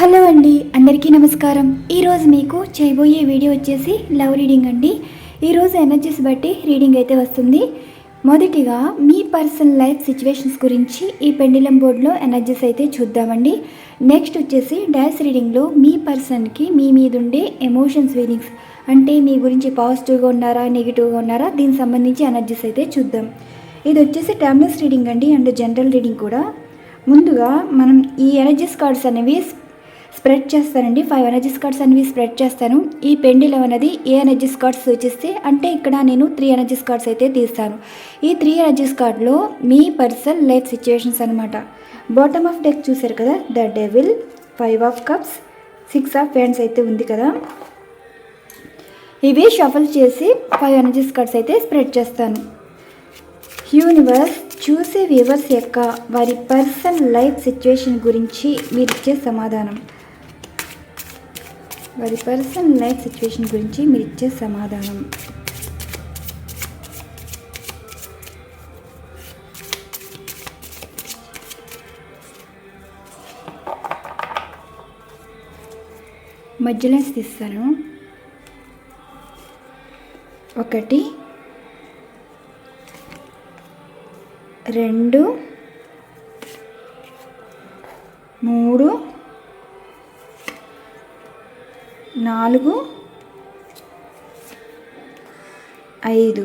Hello అండి అందరికీ నమస్కారం. ఈరోజు మీకు చేయబోయే వీడియో వచ్చేసి లవ్ రీడింగ్ అండి. ఈరోజు ఎనర్జీస్ బట్టి రీడింగ్ అయితే వస్తుంది. మొదటిగా మీ పర్సనల్ లైఫ్ సిచ్యువేషన్స్ గురించి ఈ పెండిలం బోర్డులో ఎనర్జీస్ అయితే చూద్దామండి. నెక్స్ట్ వచ్చేసి డాన్స్ రీడింగ్లో మీ పర్సన్కి మీ మీద ఉండే ఎమోషన్స్ ఫీలింగ్స్ అంటే మీ గురించి పాజిటివ్గా ఉన్నారా నెగిటివ్గా ఉన్నారా దీనికి సంబంధించి ఎనర్జీస్ అయితే చూద్దాం. ఇది వచ్చేసి టైమ్లెస్ రీడింగ్ అండి అండ్ జనరల్ రీడింగ్ కూడా. ముందుగా మనం ఈ ఎనర్జీస్ కార్డ్స్ అనేవి స్ప్రెడ్ చేస్తానండి. ఫైవ్ ఎనర్జీస్ కార్డ్స్ అనేవి స్ప్రెడ్ చేస్తాను. ఈ పెండిలం అనేది ఏ ఎనర్జీ కార్డ్స్ సూచిస్తే అంటే ఇక్కడ నేను త్రీ ఎనర్జీ కార్డ్స్ అయితే తీస్తాను. ఈ త్రీ ఎనర్జీ కార్డ్లో మీ పర్సన్ లైఫ్ సిచ్యువేషన్స్ అనమాట బాటమ్ ఆఫ్ డెక్ చూసారు కదా? The devil five of cups six of wands అయితే ఉంది కదా? ఇవి షఫల్ చేసి ఫైవ్ ఎనర్జీస్ కార్డ్స్ అయితే స్ప్రెడ్ చేస్తాను. యూనివర్స్ చూసే వ్యూవర్స్ యొక్క వారి పర్సనల్ లైఫ్ సిచ్యువేషన్ గురించి మీరు ఇచ్చే సమాధానం. వారి పర్సనల్ లైఫ్ సిచ్యువేషన్ గురించి మీరు ఇచ్చే సమాధానం. మధ్యలో తీస్తాను. ఒకటి రెండు మూడు నాలుగు ఐదు.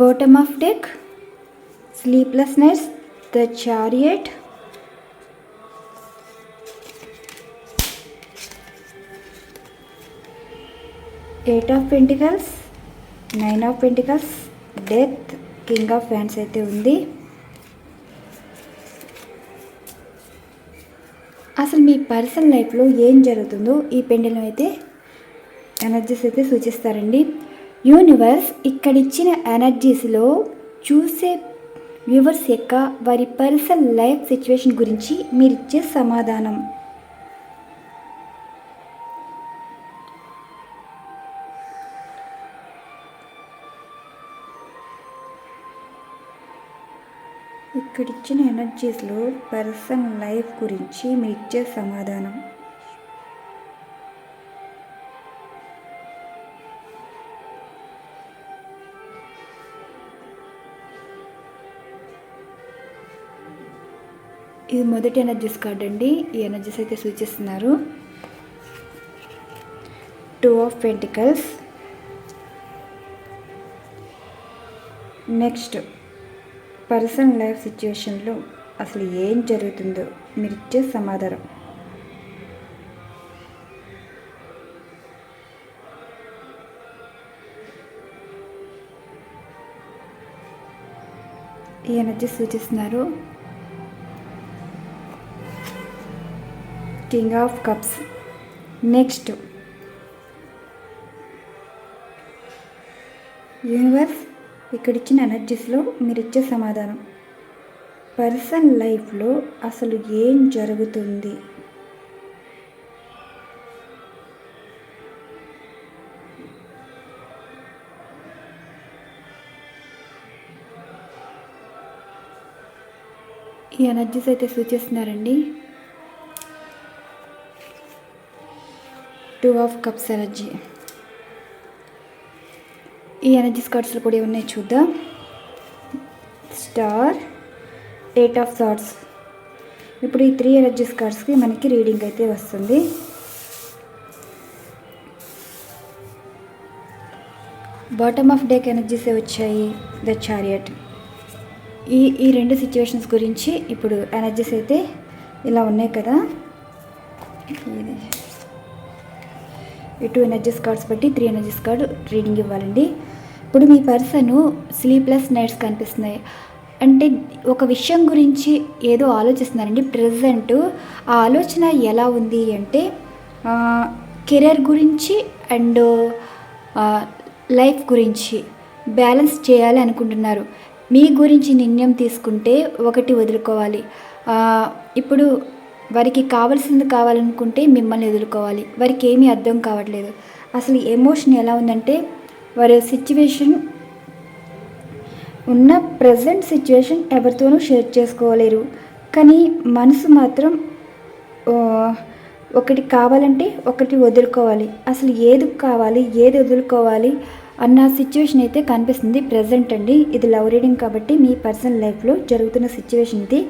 Bottom of deck sleeplessness the chariot eight of pentacles nine of pentacles death king of fans అయితే ఉంది. అసలు మీ పర్సనల్ లైఫ్లో ఏం జరుగుతుందో ఈ పెండెలో అయితే ఎనర్జీస్ అయితే సూచిస్తారండి. యూనివర్స్ ఇక్కడ ఇచ్చిన ఎనర్జీస్లో చూసే వ్యూవర్స్ యొక్క వారి పర్సనల్ లైఫ్ సిచ్యువేషన్ గురించి మీరు ఇచ్చే సమాధానం. ఎనర్జీస్లో పర్సన్ లైఫ్ గురించి మీ ఇచ్చే సమాధానం. ఇది మొదటి ఎనర్జీస్ కార్డ్ అండి. ఈ ఎనర్జీస్ అయితే సూచిస్తున్నారు two of pentacles next personal life సిచ్యువేషన్లో అసలు ఏం జరుగుతుందో మీరు ఇచ్చే సమాధానం. ఈ ఎనర్జీ సూచిస్తున్నారు king of cups next. Universe ఇక్కడ ఇచ్చిన ఎనర్జీస్లో మీరు ఇచ్చే సమాధానం. పర్సన్ లైఫ్లో అసలు ఏం జరుగుతుంది? ఈ ఎనర్జీస్ అయితే సూచిస్తున్నారండి టూ ఆఫ్ కప్స్ ఎనర్జీ ఈ ఎనర్జీస్ కార్డ్స్లో కూడా ఉన్నాయి చూద్దాం. స్టార్ ఎయిట్ ఆఫ్ థాట్స్ ఇప్పుడు ఈ త్రీ ఎనర్జీస్ కార్డ్స్కి మనకి రీడింగ్ అయితే వస్తుంది. బాటమ్ ఆఫ్ డేక్ ఎనర్జీసే వచ్చాయి? ద చారియట్ ఈ ఈ రెండు సిచ్యువేషన్స్ గురించి ఇప్పుడు ఎనర్జీస్ అయితే ఇలా ఉన్నాయి కదా. ఇది ఈ టూ ఎనర్జీస్ కార్డ్స్ బట్టి త్రీ ఎనర్జీస్ కార్డ్ రీడింగ్ ఇవ్వాలండి. ఇప్పుడు మీ పర్సన్ స్లీప్లెస్ నైట్స్ కనిపిస్తున్నాయి. అంటే ఒక విషయం గురించి ఏదో ఆలోచిస్తున్నారండి. ప్రజెంట్ ఆ ఆలోచన ఎలా ఉంది అంటే కెరీర్ గురించి అండ్ లైఫ్ గురించి బ్యాలెన్స్ చేయాలి అనుకుంటున్నారు. మీ గురించి నిర్ణయం తీసుకుంటే ఒకటి వదులుకోవాలి. ఇప్పుడు వారికి కావాల్సింది కావాలనుకుంటే మిమ్మల్ని ఎదుర్కోవాలి. వారికి ఏమీ అర్థం కావట్లేదు. అసలు ఎమోషన్ ఎలా ఉందంటే వారి సిచ్యువేషన్ ఉన్న ప్రజెంట్ సిచ్యువేషన్ ఎవరితోనూ షేర్ చేసుకోలేరు. కానీ మనసు మాత్రం ఒకటి కావాలంటే ఒకటి వదులుకోవాలి. అసలు ఏది కావాలి ఏది వదులుకోవాలి అన్న సిచ్యువేషన్ అయితే కనిపిస్తుంది. ప్రజెంట్ అండి. ఇది లవ్ రీడింగ్ కాబట్టి మీ పర్సనల్ లైఫ్లో జరుగుతున్న సిచ్యువేషన్ ఇది.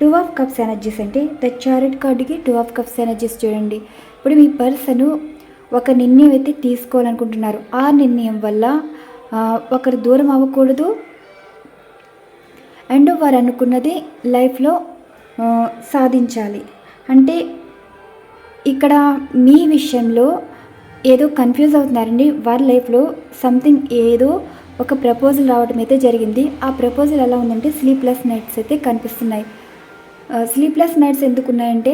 టూ ఆఫ్ కప్స్ ఎనర్జీస్ అంటే ద చారెట్ కార్డుకి టూ ఆఫ్ కప్స్ ఎనర్జీస్ చూడండి. ఇప్పుడు మీ పర్సన్ ఒక నిర్ణయం అయితే తీసుకోవాలనుకుంటున్నారు. ఆ నిర్ణయం వల్ల ఒకరు దూరం అవ్వకూడదు. అండ్ వారు అనుకున్నది లైఫ్లో సాధించాలి. అంటే ఇక్కడ మీ విషయంలో ఏదో కన్ఫ్యూజ్ అవుతున్నారండి. వారి లైఫ్లో సంథింగ్ ఏదో ఒక ప్రపోజల్ రావడం అయితే జరిగింది. ఆ ప్రపోజల్ ఎలా ఉందంటే స్లీప్లెస్ నైట్స్ అయితే కనిపిస్తున్నాయి. స్లీప్లెస్ నైట్స్ ఎందుకు ఉన్నాయంటే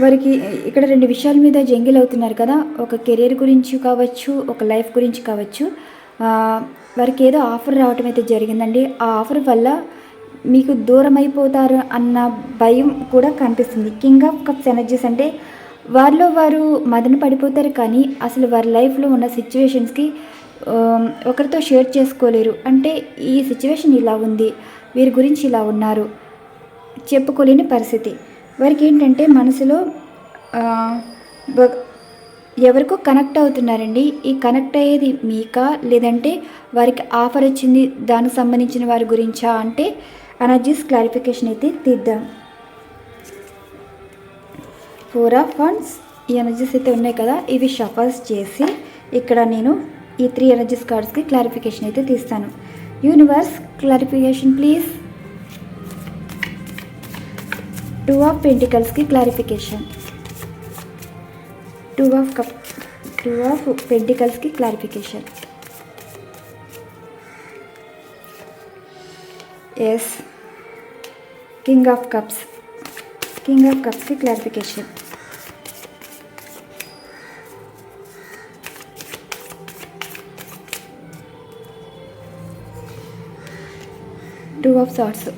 వారికి ఇక్కడ రెండు విషయాల మీద జంగిల్ అవుతున్నారు కదా. ఒక కెరీర్ గురించి కావచ్చు ఒక లైఫ్ గురించి కావచ్చు. వారికి ఏదో ఆఫర్ రావటం అయితే జరిగిందండి. ఆ ఆఫర్ వల్ల మీకు దూరం అయిపోతారు అన్న భయం కూడా కనిపిస్తుంది. కింగ్ ఆఫ్ కప్స్ ఎనర్జీస్ అంటే వారిలో వారు మదన పడిపోతారు కానీ అసలు వారి లైఫ్లో ఉన్న సిచ్యువేషన్స్కి ఒకరితో షేర్ చేసుకోలేరు. అంటే ఈ సిచ్యువేషన్ ఇలా ఉంది వీరి గురించి ఇలా ఉన్నారు చెప్పుకోలేని పరిస్థితి. వారికి ఏంటంటే మనసులో ఎవరికో కనెక్ట్ అవుతున్నారండి. ఈ కనెక్ట్ అయ్యేది మీకా? లేదంటే వారికి ఆఫర్ వచ్చింది దానికి సంబంధించిన వారి గురించా? అంటే ఎనర్జీస్ క్లారిఫికేషన్ అయితే తీద్దాం. ఫోర్ ఆఫ్ ఫండ్స్ ఈ ఎనర్జీస్ అయితే ఉన్నాయి కదా ఇవి షఫర్స్ చేసి ఇక్కడ నేను ఈ త్రీ ఎనర్జీస్ కార్డ్స్కి క్లారిఫికేషన్ అయితే తీస్తాను. Universe clarification please two of పెంటికల్స్కి clarification two of cup two of పెంటికల్స్కి clarification yes king of cups king of కప్స్కి clarification two of swords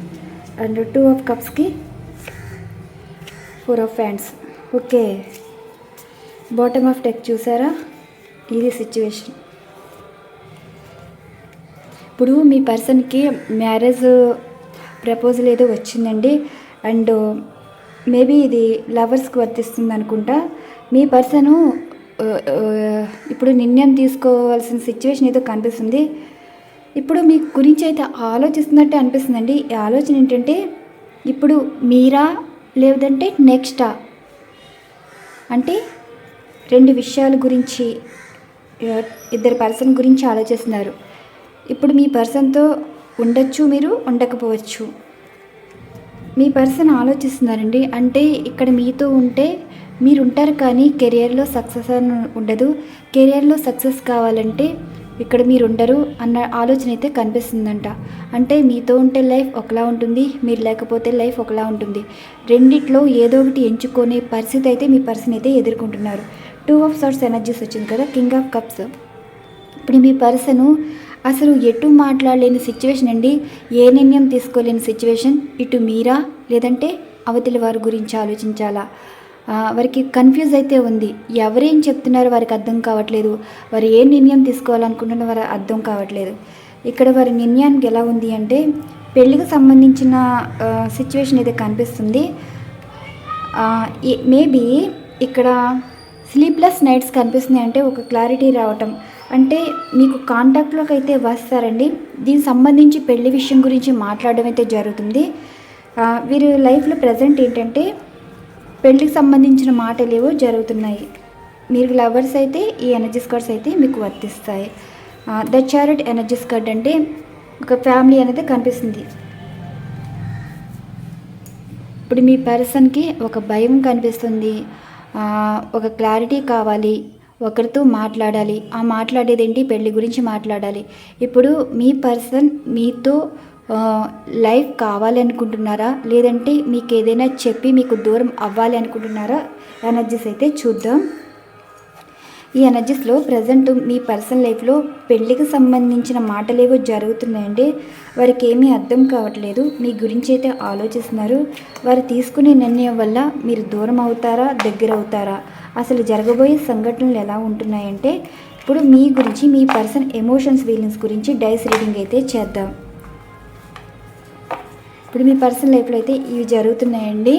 and two of కప్స్కి four of wands. Okay. Bottom of deck చూసారా? ఇది situation. ఇప్పుడు మీ పర్సన్కి marriage proposal ఏదో వచ్చిందండి. And maybe ఇది లవర్స్కి వర్తిస్తుంది అనుకుంటా. మీ person ఇప్పుడు నిర్ణయం తీసుకోవాల్సిన సిచ్యువేషన్ ఏదో కనిపిస్తుంది. ఇప్పుడు మీ గురించి అయితే ఆలోచిస్తున్నట్టే అనిపిస్తుందండి. ఈ ఆలోచన ఏంటంటే ఇప్పుడు మీరా లేదంటే నెక్స్టా అంటే రెండు విషయాల గురించి ఇద్దరు పర్సన్ గురించి ఆలోచిస్తున్నారు. ఇప్పుడు మీ పర్సన్తో ఉండొచ్చు మీరు ఉండకపోవచ్చు? మీ పర్సన్ ఆలోచిస్తున్నారండి అంటే ఇక్కడ మీతో ఉంటే మీరు ఉంటారు కానీ కెరియర్లో సక్సెస్ అని ఉండదు. కెరియర్లో సక్సెస్ కావాలంటే ఇక్కడ మీరు ఉండరు అన్న ఆలోచన అయితే కనిపిస్తుందంట. అంటే మీతో ఉంటే లైఫ్ ఒకలా ఉంటుంది మీరు లేకపోతే లైఫ్ ఒకలా ఉంటుంది. రెండిట్లో ఏదో ఒకటి ఎంచుకునే పరిస్థితి అయితే మీ పర్సన్ అయితే ఎదుర్కొంటున్నారు. టూ ఆఫ్ సార్ట్స్ ఎనర్జీస్ వచ్చింది కదా కింగ్ ఆఫ్ కప్స్ ఇప్పుడు మీ పర్సను అసలు ఎటు మాట్లాడలేని సిచ్యువేషన్ అండి? ఏ నిర్ణయం తీసుకోలేని సిచ్యువేషన్ ఇటు మీరా? లేదంటే అవతలి వారి గురించి ఆలోచించాలా? వారికి కన్ఫ్యూజ్ అయితే ఉంది. ఎవరేం చెప్తున్నారో వారికి అర్థం కావట్లేదు. వారు ఏ నిర్ణయం తీసుకోవాలనుకుంటున్నారో వారు అర్థం కావట్లేదు. ఇక్కడ వారి నిర్ణయానికి ఎలా ఉంది అంటే పెళ్ళికి సంబంధించిన సిచ్యువేషన్ అయితే కనిపిస్తుంది. మేబీ ఇక్కడ స్లీప్లెస్ నైట్స్ కనిపిస్తున్నాయి అంటే ఒక క్లారిటీ రావటం. అంటే మీకు కాంటాక్ట్లోకి అయితే వస్తారండి. దీనికి సంబంధించి పెళ్ళి విషయం గురించి మాట్లాడడం అయితే జరుగుతుంది. వీరి లైఫ్లో ప్రజెంట్ ఏంటంటే పెళ్ళికి సంబంధించిన మాటలు ఏవో జరుగుతున్నాయి. మీరు లవర్స్ అయితే ఈ ఎనర్జీస్ కార్డ్స్ అయితే మీకు వర్తిస్తాయి. ద చారిట్ ఎనర్జీస్ కార్డ్ అంటే ఒక ఫ్యామిలీ అనేది కనిపిస్తుంది. ఇప్పుడు మీ పర్సన్కి ఒక భయం కనిపిస్తుంది. ఒక క్లారిటీ కావాలి. ఒకరితో మాట్లాడాలి. ఆ మాట్లాడేది ఏంటి పెళ్ళి గురించి మాట్లాడాలి. ఇప్పుడు మీ పర్సన్ మీతో లైఫ్ కావాలి అనుకుంటున్నారా? లేదంటే మీకు ఏదైనా చెప్పి మీకు దూరం అవ్వాలి అనుకుంటున్నారా? ఎనర్జీస్ అయితే చూద్దాం. ఈ ఎనర్జీస్లో ప్రజెంట్ మీ పర్సనల్ లైఫ్లో పెళ్ళికి సంబంధించిన మాటలేవో జరుగుతున్నాయండి. వారికి ఏమీ అర్థం కావట్లేదు. మీ గురించి అయితే ఆలోచిస్తున్నారు. వారు తీసుకునే నిర్ణయం వల్ల మీరు దూరం అవుతారా దగ్గర అవుతారా? అసలు జరగబోయే సంఘటనలు ఎలా ఉంటున్నాయంటే ఇప్పుడు మీ గురించి మీ పర్సన్ ఎమోషన్స్ ఫీలింగ్స్ గురించి డైస్ రీడింగ్ అయితే చేద్దాం. ఇప్పుడు మీ పర్సనల్ లైఫ్లో అయితే ఇవి జరుగుతున్నాయండి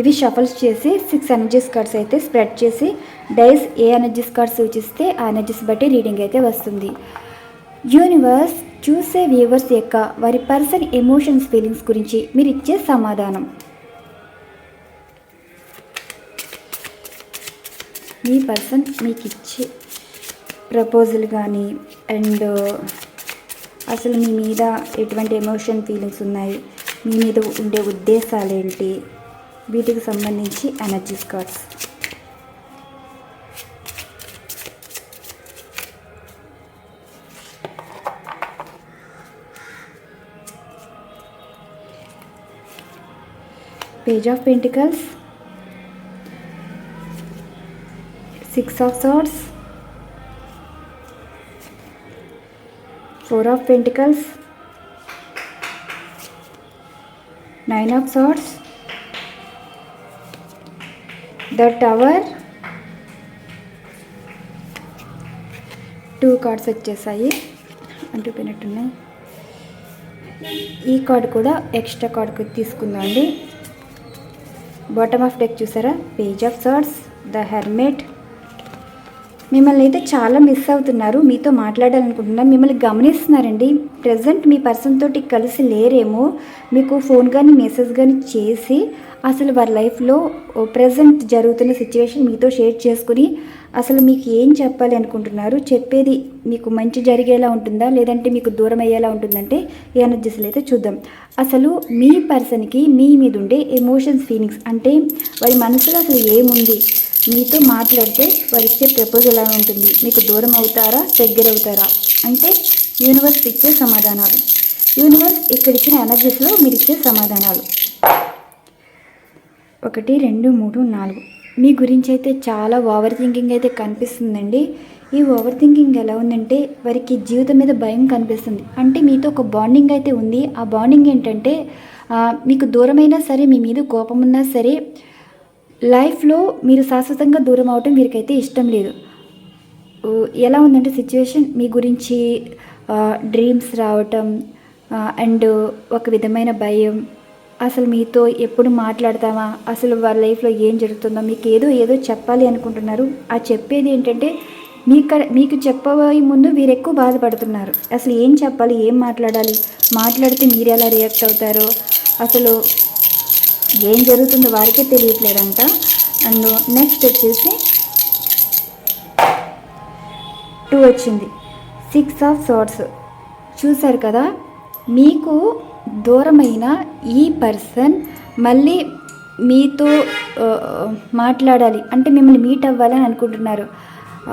ఇవి షఫల్స్ చేసి సిక్స్ ఎనర్జీస్ కార్డ్స్ అయితే స్ప్రెడ్ చేసి డైస్ ఏ ఎనర్జీస్ కార్డ్స్ సూచిస్తే ఆ ఎనర్జీస్ బట్టి రీడింగ్ అయితే వస్తుంది. యూనివర్స్ చూసే వ్యూవర్స్ యొక్క వారి పర్సన్ ఎమోషన్స్ ఫీలింగ్స్ గురించి మీరు ఇచ్చే సమాధానం. మీ పర్సన్ మీకు ఇచ్చే ప్రపోజల్ కానీ అండ్ అసలు మీ మీద ఎటువంటి ఎమోషన్ ఫీలింగ్స్ ఉన్నాయి? మీ మీద ఉండే ఉద్దేశాలు ఏంటి వీటికి సంబంధించి energy cards page of pentacles six of swords. Four of pentacles nine of swords the tower two cards వచ్చేసాయి. అంటుపోయినట్టున్నాయి ఈ కార్డ్ కూడా ఎక్స్ట్రా కార్డ్ తీసుకుందాం అండి. బాటమ్ ఆఫ్ డెక్ చూసారా? Page of swords the hermit మిమ్మల్ని అయితే చాలా మిస్ అవుతున్నారు. మీతో మాట్లాడాలనుకుంటున్నారు మిమ్మల్ని గమనిస్తున్నారండి. ప్రజెంట్ మీ పర్సన్ తోటి కలిసి లేరేమో. మీకు ఫోన్ కానీ మెసేజ్ కానీ చేసి అసలు వారి లైఫ్లో ప్రజెంట్ జరుగుతున్న సిచ్యువేషన్ మీతో షేర్ చేసుకుని అసలు మీకు ఏం చెప్పాలి అనుకుంటున్నారు? చెప్పేది మీకు మంచి జరిగేలా ఉంటుందా? లేదంటే మీకు దూరం అయ్యేలా ఉంటుందంటే ఎనర్జీస్లో అయితే చూద్దాం. అసలు మీ పర్సన్కి మీ మీద ఉండే ఎమోషన్స్ ఫీలింగ్స్ అంటే వారి మనసులో అసలు ఏముంది? మీతో మాట్లాడితే వారు ప్రపోజల్ ఎలా ఉంటుంది? మీకు దూరం అవుతారా? దగ్గర అవుతారా? అంటే యూనివర్స్ ఇచ్చే సమాధానాలు. యూనివర్స్ ఇక్కడ ఇచ్చిన ఎనర్జీస్లో మీరు ఇచ్చే సమాధానాలు. ఒకటి రెండు మూడు నాలుగు. మీ గురించి అయితే చాలా ఓవర్ థింకింగ్ అయితే కనిపిస్తుందండి. ఈ ఓవర్ థింకింగ్ ఎలా ఉందంటే వారికి జీవితం మీద భయం కనిపిస్తుంది. అంటే మీతో ఒక బాండింగ్ అయితే ఉంది. ఆ బాండింగ్ ఏంటంటే మీకు దూరమైనా సరే మీ మీద కోపం ఉన్నా సరే లైఫ్లో మీరు శాశ్వతంగా దూరం అవటం వీరికైతే ఇష్టం లేదు. ఎలా ఉందంటే సిచ్యువేషన్ మీ గురించి డ్రీమ్స్ రావటం అండ్ ఒక విధమైన భయం. అసలు మీతో ఎప్పుడు మాట్లాడతామా? అసలు వాళ్ళ లైఫ్లో ఏం జరుగుతుందో? మీకు ఏదో ఏదో చెప్పాలి అనుకుంటున్నారు. ఆ చెప్పేది ఏంటంటే మీకు మీకు చెప్పబోయే ముందు వీరు ఎక్కువ బాధపడుతున్నారు. అసలు ఏం చెప్పాలి? ఏం మాట్లాడాలి? మాట్లాడితే మీరు ఎలా రియాక్ట్ అవుతారో? అసలు ఏం జరుగుతుందో వారికే తెలియట్లేదంట. అండ్ నెక్స్ట్ వచ్చేసి టూ వచ్చింది. సిక్స్ ఆఫ్ సార్ట్స్ చూశారు కదా? మీకు దూరమైన ఈ పర్సన్ మళ్ళీ మీతో మాట్లాడాలి. అంటే మిమ్మల్ని మీట్ అవ్వాలని అనుకుంటున్నారు.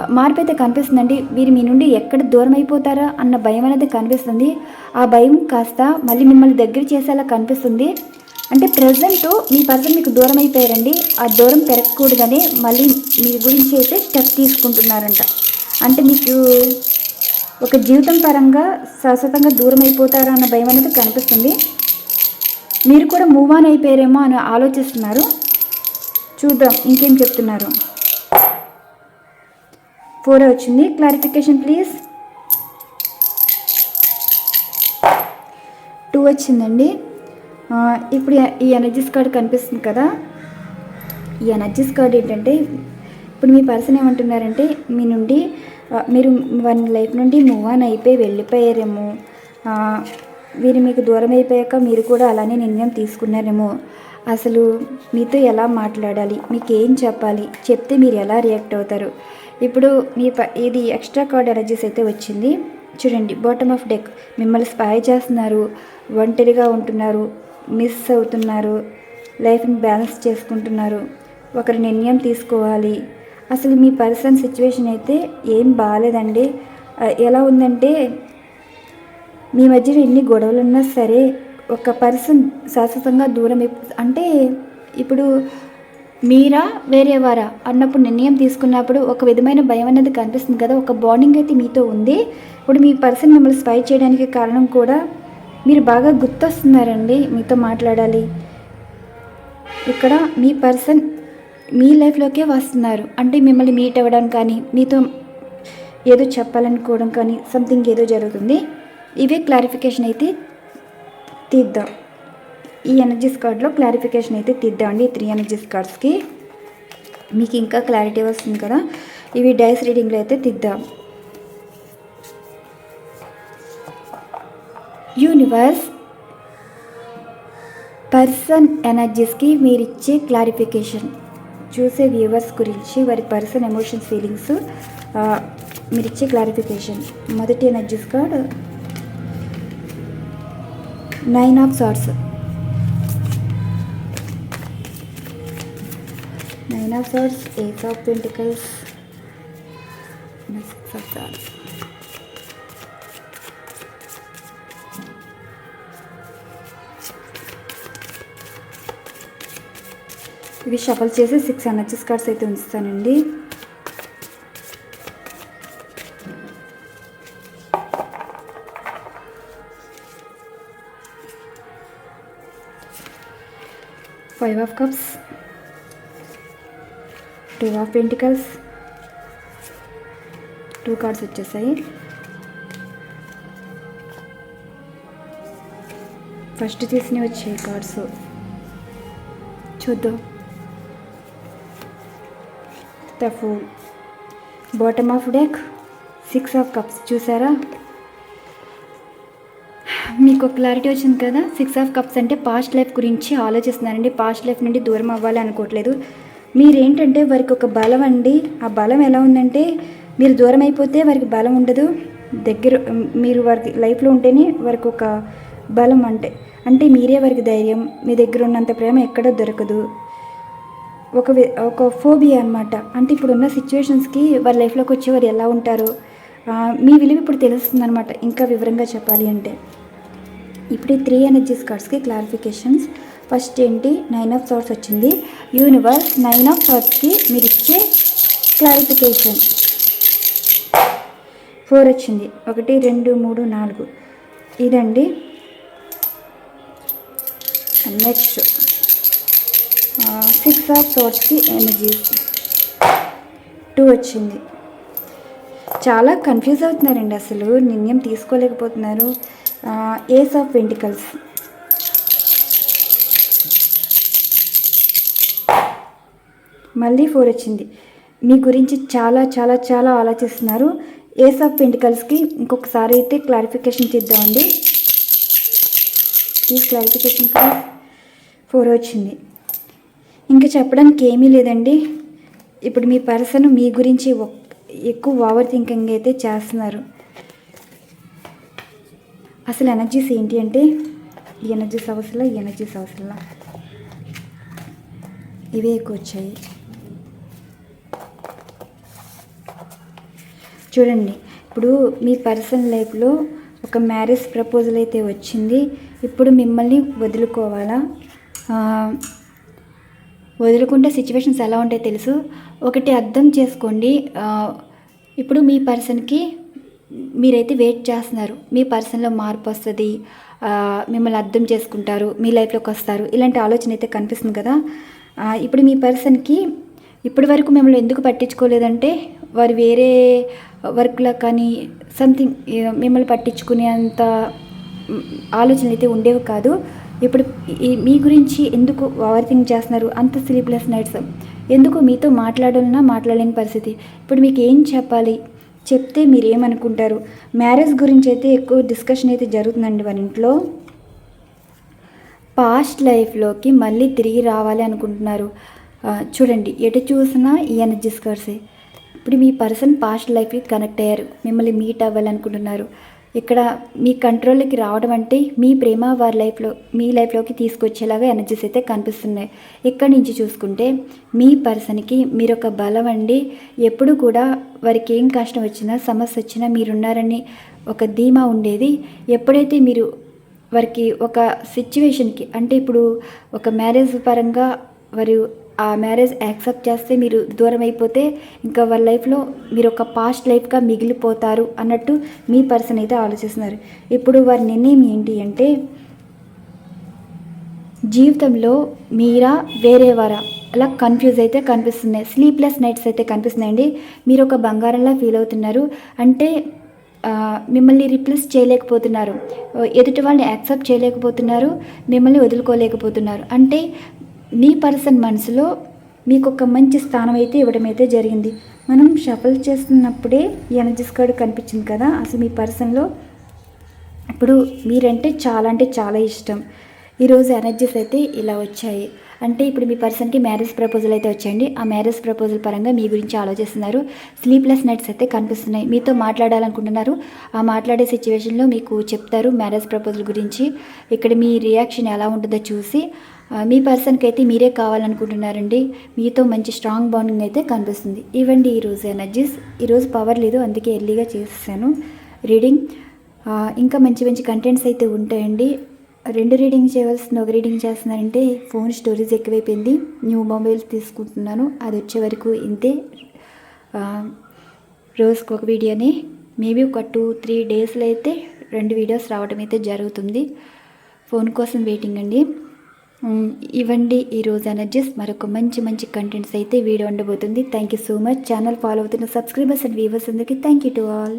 మార్పు అయితే కనిపిస్తుందండి. వీరు మీ నుండి ఎక్కడ దూరం అయిపోతారా అన్న భయం అనేది కనిపిస్తుంది. ఆ భయం కాస్త మళ్ళీ మిమ్మల్ని దగ్గర చేసేలా కనిపిస్తుంది. అంటే ప్రజెంట్ మీ పర్సన్ మీకు దూరం అయిపోయారండి. ఆ దూరం పెరగకూడదని మళ్ళీ మీ గురించి అయితే స్టెప్ తీసుకుంటున్నారంట. అంటే మీకు ఒక జీవితం పరంగా శాశ్వతంగా దూరం అయిపోతారా అన్న భయం అనేది కనిపిస్తుంది. మీరు కూడా మూవ్ ఆన్ అయిపోయారేమో అని ఆలోచిస్తున్నారు. చూద్దాం ఇంకేం చెప్తున్నారు. ఫోర్ వచ్చింది. క్లారిఫికేషన్ ప్లీజ్ టూ వచ్చిందండి. ఇప్పుడు ఈ ఎనర్జీస్ కార్డ్ కనిపిస్తుంది కదా. ఈ ఎనర్జీస్ కార్డ్ ఏంటంటే ఇప్పుడు మీ పర్సన్ ఏమంటున్నారంటే మీ నుండి మీరు వన్ లైఫ్ నుండి మూవ్ ఆన్ అయిపోయి వెళ్ళిపోయారేమో. వీరు మీకు దూరం అయిపోయాక మీరు కూడా అలానే నిర్ణయం తీసుకున్నారేమో. అసలు మీతో ఎలా మాట్లాడాలి? మీకు ఏం చెప్పాలి? చెప్తే మీరు ఎలా రియాక్ట్ అవుతారు? ఇప్పుడు మీ ప ఇది ఎక్స్ట్రా కార్డ్ ఎనర్జీస్ అయితే వచ్చింది. చూడండి బాటమ్ ఆఫ్ డెక్ మిమ్మల్ని స్పై చేస్తున్నారు. ఒంటరిగా ఉంటున్నారు. మిస్ అవుతున్నారు. లైఫ్ని బ్యాలెన్స్ చేసుకుంటున్నారు. ఒకరి నిర్ణయం తీసుకోవాలి. అసలు మీ పర్సన్ సిచ్యువేషన్ అయితే ఏం బాగాలేదండి ఎలా ఉందంటే మీ మధ్యలో ఎన్ని గొడవలు ఉన్నా సరే ఒక పర్సన్ శాశ్వతంగా దూరం అంటే ఇప్పుడు మీరా వేరే వారా అన్నప్పుడు నిర్ణయం తీసుకున్నప్పుడు ఒక విధమైన భయం అనేది కనిపిస్తుంది కదా. ఒక బాండింగ్ అయితే మీతో ఉంది. ఇప్పుడు మీ పర్సన్ మిమ్మల్ని స్పై చేయడానికి కారణం కూడా మీరు బాగా గుర్తొస్తున్నారండి మీతో మాట్లాడాలి. ఇక్కడ మీ పర్సన్ మీ లైఫ్లోకే వస్తున్నారు. అంటే మిమ్మల్ని మీట్ అవ్వడం కానీ మీతో ఏదో చెప్పాలనుకోవడం కానీ సంథింగ్ ఏదో జరుగుతుంది. ఇవే క్లారిఫికేషన్ అయితే తీద్దాం. ఈ ఎనర్జీస్ కార్డ్లో క్లారిఫికేషన్ అయితే తీద్దామండి త్రీ ఎనర్జీస్ కార్డ్స్కి మీకు ఇంకా క్లారిటీ వస్తుంది కదా. ఇవి డైస్ రీడింగ్లో అయితే తీద్దాం. యూనివర్స్ పర్సన్ ఎనర్జీస్కి మీరు ఇచ్చే క్లారిఫికేషన్. చూసే వ్యూవర్స్ గురించి వారి పర్సన్ ఎమోషన్స్ ఫీలింగ్స్ మీరు ఇచ్చే క్లారిఫికేషన్. మొదటి energies card nine of swords nine of swords eight of pentacles. ఇవి షఫల్ చేసి సిక్స్ ఎన్హెచ్ఎస్ కార్డ్స్ అయితే ఉంచుతానండి. Five of cups two of pentacles two cards వచ్చేసాయి. ఫస్ట్ తీసినవి వచ్చాయి కార్డ్స్ చూద్దాం. The fool bottom of deck six of cups చూసారా? మీకు clarity వచ్చింది కదా? సిక్స్ ఆఫ్ కప్స్ అంటే పాస్ట్ లైఫ్ గురించి ఆలోచిస్తున్నారండి పాస్ట్ లైఫ్ నుండి దూరం అవ్వాలి అనుకోవట్లేదు. మీరేంటంటే వారికి ఒక బలం అండి. ఆ బలం ఎలా ఉందంటే మీరు దూరం అయిపోతే వారికి బలం ఉండదు. దగ్గర మీరు వారికి లైఫ్లో ఉంటేనే వారికి ఒక బలం అంటే అంటే మీరే వారికి ధైర్యం. మీ దగ్గర ఉన్నంత ప్రేమ ఎక్కడ దొరకదు. ఒక ఒక ఫోబియా అనమాట అంటే ఇప్పుడున్న సిచ్యువేషన్స్కి వారి లైఫ్లోకి వచ్చేవారు ఎలా ఉంటారు? మీ విలువ ఇప్పుడు తెలుస్తుంది అనమాట ఇంకా వివరంగా చెప్పాలి అంటే. ఇప్పుడు ఈ త్రీ ఎనర్జీస్ కార్డ్స్కి క్లారిఫికేషన్స్ ఫస్ట్ ఏంటి? నైన్ ఆఫ్ థాట్స్ వచ్చింది. యూనివర్స్ నైన్ ఆఫ్ థాట్స్కి మీరు ఇచ్చే క్లారిఫికేషన్ ఫోర్ వచ్చింది. ఒకటి రెండు మూడు నాలుగు. ఇదండి. నెక్స్ట్ సిక్స్ ఆఫ్ సోర్స్కి ఎనర్జీ టూ వచ్చింది. చాలా కన్ఫ్యూజ్ అవుతున్నారండి అసలు నిర్ణయం తీసుకోలేకపోతున్నారు. ఏస్ ఆఫ్ వెంటికల్స్ మళ్ళీ ఫోర్ వచ్చింది. మీ గురించి చాలా చాలా చాలా ఆలోచిస్తున్నారు. ఏస్ ఆఫ్ పెంటికల్స్కి ఇంకొకసారి అయితే క్లారిఫికేషన్ చేద్దామండి. ఈ క్లారిఫికేషన్ ఫోర్ వచ్చింది. ఇంకా చెప్పడానికి ఏమీ లేదండి. ఇప్పుడు మీ పర్సన్ మీ గురించి ఎక్కువ ఓవర్ థింకింగ్ అయితే చేస్తున్నారు. అసలు ఎనర్జీస్ ఏంటి అంటే ఈ ఎనర్జీస్ అవసరం ఈ ఎనర్జీస్ అవసరం ఇవే ఎక్కువ వచ్చాయి చూడండి ఇప్పుడు మీ పర్సనల్ లైఫ్లో ఒక మ్యారేజ్ ప్రపోజల్ అయితే వచ్చింది. ఇప్పుడు మిమ్మల్ని వదులుకోవాలా? వదులుకుంటే సిచ్యువేషన్స్ ఎలా ఉంటాయో తెలుసు. ఒకటి అర్థం చేసుకోండి. ఇప్పుడు మీ పర్సన్కి మీరైతే వెయిట్ చేస్తున్నారు. మీ పర్సన్లో మార్పు వస్తుంది. మిమ్మల్ని అర్థం చేసుకుంటారు. మీ లైఫ్లోకి వస్తారు. ఇలాంటి ఆలోచన అయితే కనిపిస్తుంది కదా. ఇప్పుడు మీ పర్సన్కి ఇప్పటి వరకు మిమ్మల్ని ఎందుకు పట్టించుకోలేదంటే వారు వేరే వర్క్లో కానీ సంథింగ్ మిమ్మల్ని పట్టించుకునే అంత ఆలోచన ఆలోచనలు అయితే ఉండేవి కాదు. ఇప్పుడు మీ గురించి ఎందుకు ఓవర్ థింక్ చేస్తున్నారు? అంత స్లీప్లెస్ నైట్స్ ఎందుకు మీతో మాట్లాడాలన్నా మాట్లాడలేని పరిస్థితి. ఇప్పుడు మీకు ఏం చెప్పాలి? చెప్తే మీరు ఏమనుకుంటారు మ్యారేజ్ గురించి అయితే ఎక్కువ డిస్కషన్ అయితే జరుగుతుందండి మన ఇంట్లో. పాస్ట్ లైఫ్లోకి మళ్ళీ తిరిగి రావాలి అనుకుంటున్నారు. చూడండి ఎటు చూసినా ఈ ఎనర్జీస్ కర్సే ఇప్పుడు మీ పర్సన్ పాస్ట్ లైఫ్కి కనెక్ట్ అయ్యారు. మిమ్మల్ని మీట్ అవ్వాలనుకుంటున్నారు. ఇక్కడ మీ కంట్రోల్కి రావడం అంటే మీ ప్రేమ వారి లైఫ్లో మీ లైఫ్లోకి తీసుకొచ్చేలాగా ఎనర్జీస్ అయితే కనిపిస్తున్నాయి. ఇక్కడి నుంచి చూసుకుంటే మీ పర్సన్కి మీరు ఒక బలం అండి. ఎప్పుడు కూడా వారికి ఏం కష్టం వచ్చినా సమస్య వచ్చినా మీరున్నారని ఒక ధీమా ఉండేది. ఎప్పుడైతే మీరు వారికి ఒక సిచ్యువేషన్కి అంటే ఇప్పుడు ఒక మ్యారేజ్ పరంగా వారు ఆ మ్యారేజ్ యాక్సెప్ట్ చేస్తే మీరు దూరం అయిపోతే ఇంకా వాళ్ళ లైఫ్లో మీరు ఒక పాస్ట్ లైఫ్గా మిగిలిపోతారు అన్నట్టు మీ పర్సన్ అయితే ఆలోచిస్తున్నారు. ఇప్పుడు వారి నిర్ణయం ఏంటి అంటే జీవితంలో మీరా వేరే వారా? అలా కన్ఫ్యూజ్ అయితే కనిపిస్తున్నాయి. స్లీప్లెస్ నైట్స్ అయితే కనిపిస్తున్నాయండి. మీరు ఒక బంగారంలా ఫీల్ అవుతున్నారు. అంటే మిమ్మల్ని రిప్లేస్ చేయలేకపోతున్నారు. ఎదుటి వాళ్ళని యాక్సెప్ట్ చేయలేకపోతున్నారు. మిమ్మల్ని వదులుకోలేకపోతున్నారు. అంటే మీ పర్సన్ మనసులో మీకు ఒక మంచి స్థానం అయితే ఇవ్వడం అయితే జరిగింది. మనం షఫల్ చేస్తున్నప్పుడే ఎనర్జీస్ కార్డు కనిపించింది కదా. అసలు మీ పర్సన్లో ఇప్పుడు మీరంటే చాలా అంటే చాలా ఇష్టం. ఈరోజు ఎనర్జీస్ అయితే ఇలా వచ్చాయి. అంటే ఇప్పుడు మీ పర్సన్కి మ్యారేజ్ ప్రపోజల్ అయితే వచ్చాయండి. ఆ మ్యారేజ్ ప్రపోజల్ పరంగా మీ గురించి ఆలోచిస్తున్నారు. స్లీప్లెస్ నైట్స్ అయితే కనిపిస్తున్నాయి. మీతో మాట్లాడాలనుకుంటున్నారు. ఆ మాట్లాడే సిచ్యువేషన్లో మీకు చెప్తారు మ్యారేజ్ ప్రపోజల్ గురించి. ఇక్కడ మీ రియాక్షన్ ఎలా ఉంటుందో చూసి మీ పర్సన్కి అయితే మీరే కావాలనుకుంటున్నారండి. మీతో మంచి స్ట్రాంగ్ బాండింగ్ అయితే కనిపిస్తుంది. ఇవ్వండి ఈరోజు ఎనర్జీస్. ఈరోజు పవర్ లేదు అందుకే ఎర్లీగా చేసేసాను రీడింగ్. ఇంకా మంచి మంచి కంటెంట్స్ అయితే ఉంటాయండి. రెండు రీడింగ్ చేయవలసింది ఒక రీడింగ్ చేస్తున్నారంటే ఫోన్ స్టోరేజ్ ఎక్కువైపోయింది. న్యూ మొబైల్ తీసుకుంటున్నాను. అది వచ్చే వరకు ఇంతే. రోజుకు ఒక వీడియోని. మేబీ ఒక టూ త్రీ డేస్లో అయితే రెండు వీడియోస్ రావడం అయితే జరుగుతుంది. ఫోన్ కోసం వెయిటింగ్ అండి. ఇవ్వండి. ఈరోజు ఎనర్జీస్. మరొక మంచి మంచి కంటెంట్స్ అయితే వీడియో ఉండబోతుంది. Thank you so much channel follow అవుతున్న సబ్స్క్రైబర్స్ అండ్ వ్యూవర్స్ అందరికీ థ్యాంక్ యూ టు ఆల్